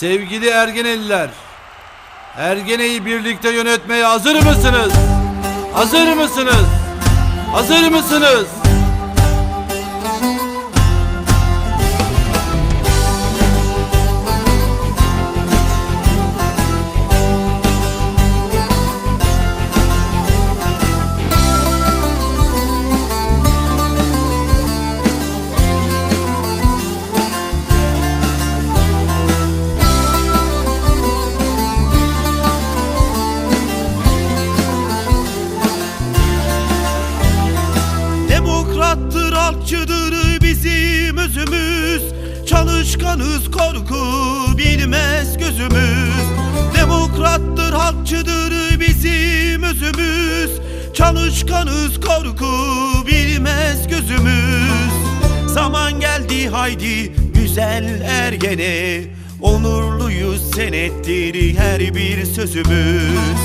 Sevgili Ergeneliler, Ergene'yi birlikte yönetmeye hazır mısınız? Hazır mısınız? Hazır mısınız? Çalışkanız korku bilmez gözümüz. Demokrattır, halkçıdır bizim özümüz. Çalışkanız korku bilmez gözümüz. Zaman geldi haydi güzel ergene. Onurluyuz senettir her bir sözümüz.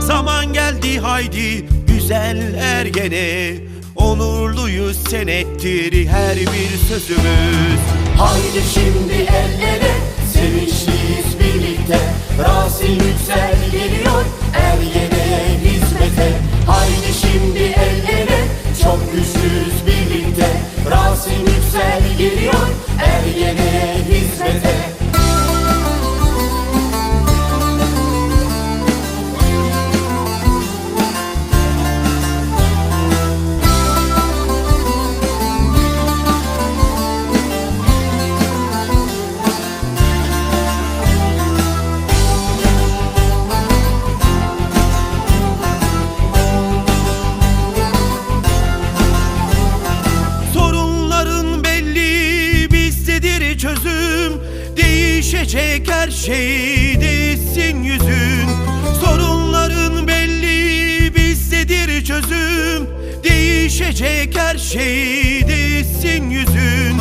Zaman geldi haydi güzel ergene. Onurluyuz senettir her bir sözümüz Haydi şimdi el ele Sevinçliyiz birlikte. Rasim Yüksel Değişecek her şey değişsin yüzün. Sorunların belli bizdedir çözüm. Değişecek her şey değişsin yüzün.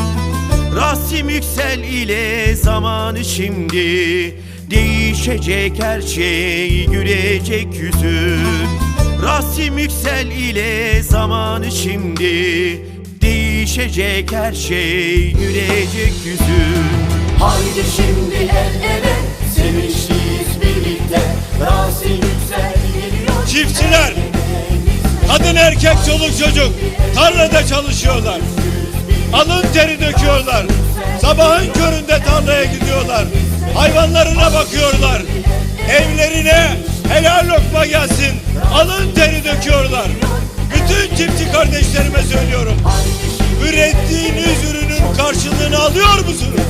Rasim Yüksel ile zamanı şimdi. Değişecek her şey gülecek yüzün. Rasim Yüksel ile zamanı şimdi. Değişecek her şey gülecek yüzün Haydi şimdi el ele Sevinçliyiz birlikte Rasim Yüksel geliyor Çiftçiler, kadın erkek çoluk çocuk tarlada çalışıyorlar. Alın teri döküyorlar. Sabahın köründe tarlaya gidiyorlar. Hayvanlarına bakıyorlar. Evlerine helal lokma gelsin. Alın teri döküyorlar. Bütün çiftçi kardeşlerime söylüyorum. Ürettiğiniz ürünün karşılığını alıyor musunuz?